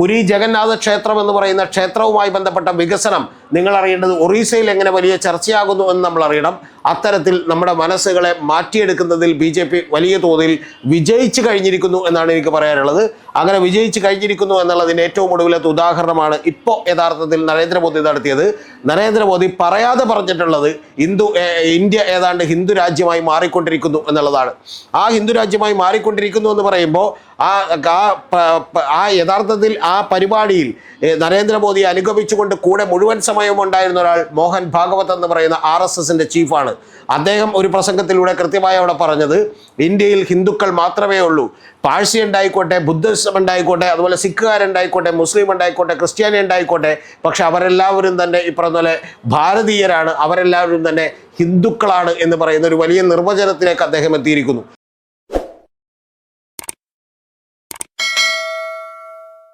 പുരി ജഗന്നാഥ ക്ഷേത്രം എന്ന് പറയുന്ന ക്ഷേത്രവുമായി ബന്ധപ്പെട്ട വികസനം നിങ്ങൾ അറിയേണ്ടത് ഒറീസയിൽ എങ്ങനെ വലിയ ചർച്ചയാകുന്നു എന്ന് നമ്മൾ അറിയണം അത്തരത്തിൽ നമ്മുടെ മനസ്സുകളെ മാറ്റിയെടുക്കുന്നതിൽ ബി ജെ പി വലിയ തോതിൽ വിജയിച്ചു കഴിഞ്ഞിരിക്കുന്നു എന്നാണ് എനിക്ക് പറയാനുള്ളത്. അങ്ങനെ വിജയിച്ചു കഴിഞ്ഞിരിക്കുന്നു എന്നുള്ളതിന് ഏറ്റവും ഒടുവിലത്തെ ഉദാഹരണമാണ് ഇപ്പോൾ യഥാർത്ഥത്തിൽ നരേന്ദ്രമോദി നടത്തിയത്. നരേന്ദ്രമോദി പറയാതെ പറഞ്ഞിട്ടുള്ളത് ഹിന്ദു ഇന്ത്യ ഏതാണ്ട് ഹിന്ദു രാജ്യമായി മാറിക്കൊണ്ടിരിക്കുന്നു എന്നുള്ളതാണ്. ആ ഹിന്ദു രാജ്യമായി മാറിക്കൊണ്ടിരിക്കുന്നു എന്ന് പറയുമ്പോൾ ആ ആ യഥാർത്ഥത്തിൽ ആ പരിപാടിയിൽ നരേന്ദ്രമോദി അനുഗമിച്ചുകൊണ്ട് കൂടെ മുഴുവൻ സമയവും ഉണ്ടായിരുന്ന ഒരാൾ മോഹൻ ഭാഗവത് എന്ന് പറയുന്ന ആർ എസ് എസിന്റെ ചീഫാണ്. അദ്ദേഹം ഒരു പ്രസംഗത്തിലൂടെ കൃത്യമായി അവിടെ പറഞ്ഞത് ഇന്ത്യയിൽ ഹിന്ദുക്കൾ മാത്രമേ ഉള്ളൂ. പാഴ്സി ഉണ്ടായിക്കോട്ടെ ബുദ്ധിസം ഉണ്ടായിക്കോട്ടെ അതുപോലെ സിഖുകാരുണ്ടായിക്കോട്ടെ മുസ്ലിം ഉണ്ടായിക്കോട്ടെ ക്രിസ്ത്യാനി ഉണ്ടായിക്കോട്ടെ പക്ഷെ അവരെല്ലാവരും തന്നെ ഈ പറഞ്ഞ പോലെ ഭാരതീയരാണ്. അവരെല്ലാവരും തന്നെ ഹിന്ദുക്കളാണ് എന്ന് പറയുന്ന ഒരു വലിയ നിർവചനത്തിലേക്ക് അദ്ദേഹം എത്തിയിരിക്കുന്നു.